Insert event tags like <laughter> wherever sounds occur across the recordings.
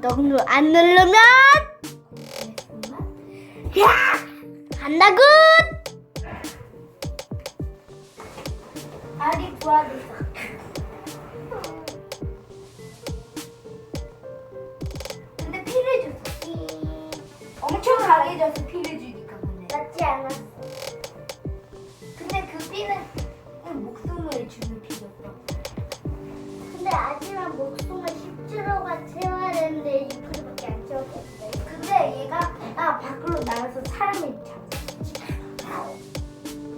구독 누- 안 누르면 야! 간다굿! 알이 부화됐어. 근데 피를 줬어. 엄청 강해 져서 피를 주니까 근데. 낫지 않았어. 근데 그 피는 목숨을 주는 피였어. 하지만 목숨을 10주로가 채워야 되는데 2%밖에 안 채웠겠어요. 근데 얘가 아 밖으로 나가서 사람을 잡았어.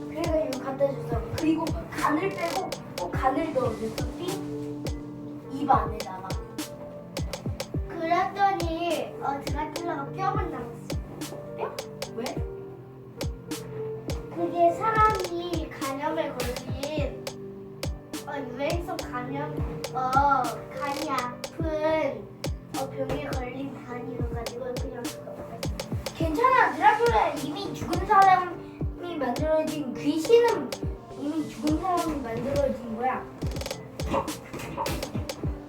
그래가지고 갖다 줬어. 그리고 간을 빼고 또 간을 넣어줬어. 삐입 안에다가. 그랬더니 어, 드라큘라가 뼈만 남 어, 유행성 간염 어 간이 아픈 어, 병에 걸린 간이어가지고 그냥 괜찮아. 드라큘라 이미 죽은 사람이 만들어진 귀신은 이미 죽은 사람이 만들어진 거야.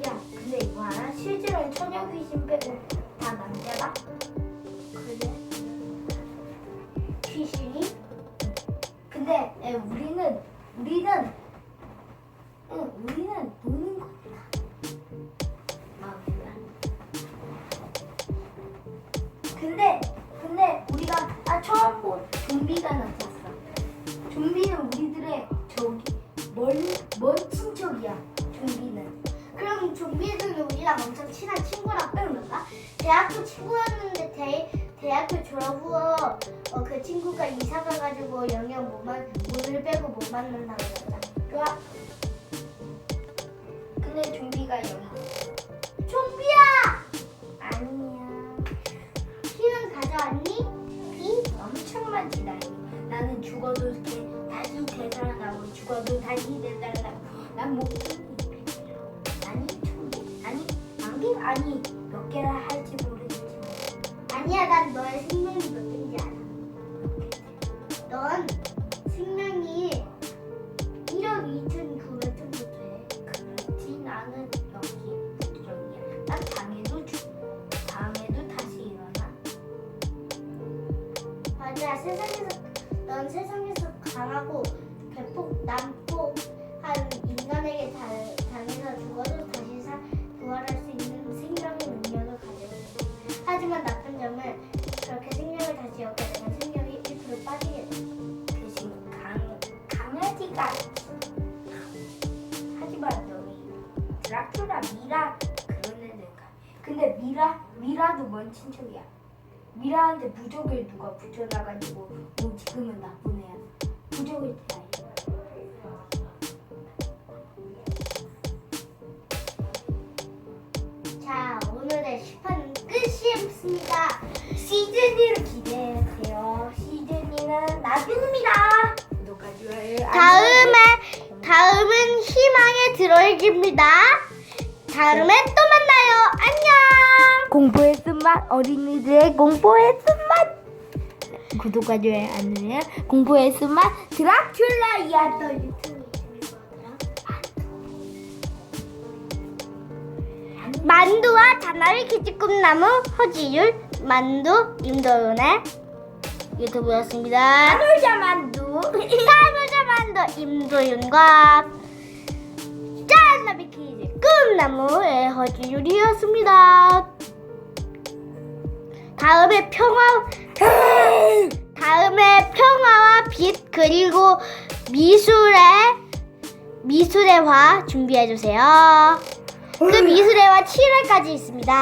야, 근데 이거 알아? 실제로는 처녀 귀신 빼고 다 남자다. 그래 귀신이? 근데 에, 우리는 우리는 응, 우리는 노는 거야. 마음이야. 근데 근데 우리가 아 처음 본 좀비가 나타났어. 좀비는 우리들의 저기 멀 먼 친척이야. 좀비는. 그럼 좀비들은 우리랑 엄청 친한 친구랑 빼는가? 대학교 친구였는데 대, 대학교 졸업 후 어, 그 친구가 이사 가가지고 영영 못 만, 문을 빼고 못 만난다고 그랬잖아 많지 나이. 나는 죽어도 이렇게 다시 되살아나고 죽어도 다시 되살아나고 난 목숨이 아니 천개 아니 만개 아니 몇 개라 할지 모르겠지만. 아니야 난 너의 생명이 몇 개인지 알아. 넌 생명이 1억 2천 9백 정도 돼. 그렇지 나는 여기 강아지가 하지만 너희 드라큘라 미라 그런 애들 가. 근데 미라 미라도 먼 친척이야. 미라한테 부적을 누가 붙여놔가지고 뭐 지금은 나쁜 애야. 부적을 대야 자 오늘의 시판은 끝이었습니다 드로이기입니다. 다음에 또 만나요. 안녕. 공포의 쓴맛 어린이들의 공포의 쓴맛 구독과 좋아요 안 누르면 공포의 쓴맛 드라큘라 이야기 유튜브? 만두와 다나리 키즈꿈나무 허지율 만두 임도윤의 유튜브였습니다. 놀자 만두. <laughs> 사무자 만두 임도윤과 짠나비 키즈 꿈나무의 허지율이었습니다. 다음에 평화 다음에 평화와 빛 그리고 미술의 미술의 화 준비해 주세요. 그 미술의 화 7월까지 있습니다.